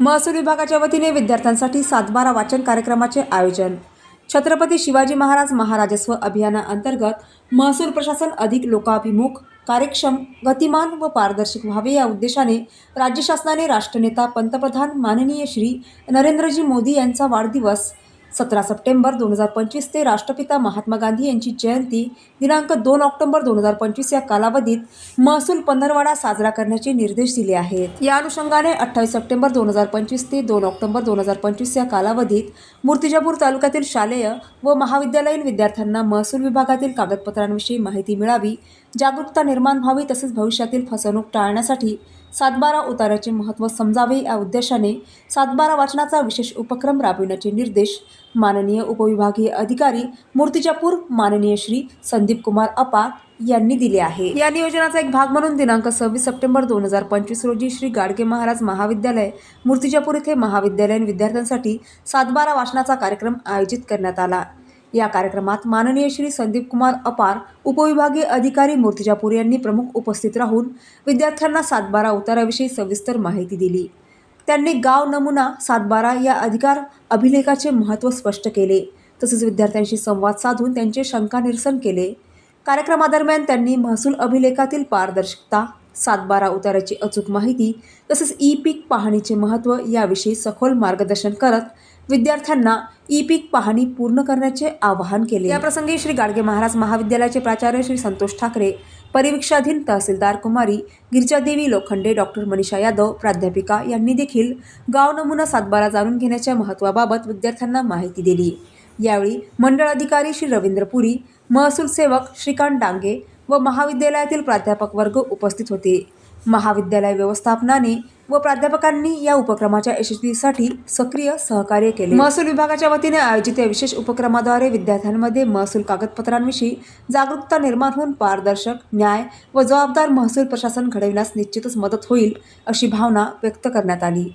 महसूल विभागाच्या वतीने विद्यार्थ्यांसाठी सातबारा वाचन कार्यक्रमाचे आयोजन. छत्रपती शिवाजी महाराज महाराजस्व अभियानाअंतर्गत महसूल प्रशासन अधिक लोकाभिमुख कार्यक्षम गतिमान व पारदर्शक व्हावे या उद्देशाने राज्य शासनाने राष्ट्रनेता पंतप्रधान माननीय श्री नरेंद्रजी मोदी यांचा वाढदिवस सतरा सप्टेंबर दोन हजार पंचवीस ते राष्ट्रपिता महात्मा गांधी यांची जयंती दिनांक दोन ऑक्टोबर दोन हजार पंचवीस या कालावधीत महसूल पंधरवाडा साजरा करण्याचे निर्देश दिले आहेत. या अनुषंगाने अठ्ठावीस सप्टेंबर दोन हजार पंचवीस ते दोन ऑक्टोबर दोन हजार पंचवीस या कालावधीत मूर्तिजापूर तालुक्यातील शालेय व महाविद्यालयीन विद्यार्थ्यांना महसूल विभागातील कागदपत्रांविषयी माहिती मिळावी जागरूकता निर्माण व्हावी तसेच भविष्यातील फसवणूक टाळण्यासाठी सातबारा उताराचे महत्त्व समजावे या उद्देशाने सातबारा वाचनाचा विशेष उपक्रम राबविण्याचे निर्देश माननीय उपविभागीय अधिकारी मूर्तिजापूर माननीय श्री संदीप कुमार अपार यांनी दिले आहे. या नियोजनाचा एक भाग म्हणून दिनांक सव्वीस सप्टेंबर दोन हजार पंचवीस रोजी श्री गाडगे महाराज महाविद्यालय मूर्तिजापूर येथे महाविद्यालयीन विद्यार्थ्यांसाठी सातबारा वाचनाचा कार्यक्रम आयोजित करण्यात आला. या कार्यक्रमात माननीय श्री संदीप कुमार अपार उपविभागीय अधिकारी मूर्तिजापूर यांनी प्रमुख उपस्थित राहून विद्यार्थ्यांना सातबारा उताराविषयी सविस्तर माहिती दिली. त्यांनी गाव नमुना सातबारा या अधिकार अभिलेखाचे महत्त्व स्पष्ट केले. तसेच विद्यार्थ्यांशी संवाद साधून त्यांचे शंका निरसन केले. कार्यक्रमादरम्यान त्यांनी महसूल अभिलेखातील पारदर्शकता सातबारा उताराची अचूक माहिती तसेच ई पीक पाहणीचे महत्त्व याविषयी सखोल मार्गदर्शन करत विद्यार्थ्यांना ई पीक पाहणी पूर्ण करण्याचे आवाहन केले. याप्रसंगी श्री गाडगे महाराज महाविद्यालयाचे प्राचार्य श्री संतोष ठाकरे परिवीक्षाधीन तहसीलदार कुमारी गिरिजादेवी लोखंडे डॉक्टर मनीषा यादव प्राध्यापिका यांनी देखील गाव नमुना सातबारा जाणून घेण्याच्या महत्त्वाबाबत विद्यार्थ्यांना माहिती दिली. यावेळी मंडळ अधिकारी श्री रवींद्र पुरी महसूल सेवक श्रीकांत डांगे व महाविद्यालयातील प्राध्यापक वर्ग उपस्थित होते. महाविद्यालय व्यवस्थापनाने व प्राध्यापकांनी या उपक्रमाच्या यशस्वीसाठी सक्रिय सहकार्य केले. महसूल विभागाच्या वतीने आयोजित या विशेष उपक्रमाद्वारे विद्यार्थ्यांमध्ये महसूल कागदपत्रांविषयी जागरूकता निर्माण होऊन पारदर्शक न्याय व जबाबदार महसूल प्रशासन घडविण्यास निश्चितच मदत होईल अशी भावना व्यक्त करण्यात आली.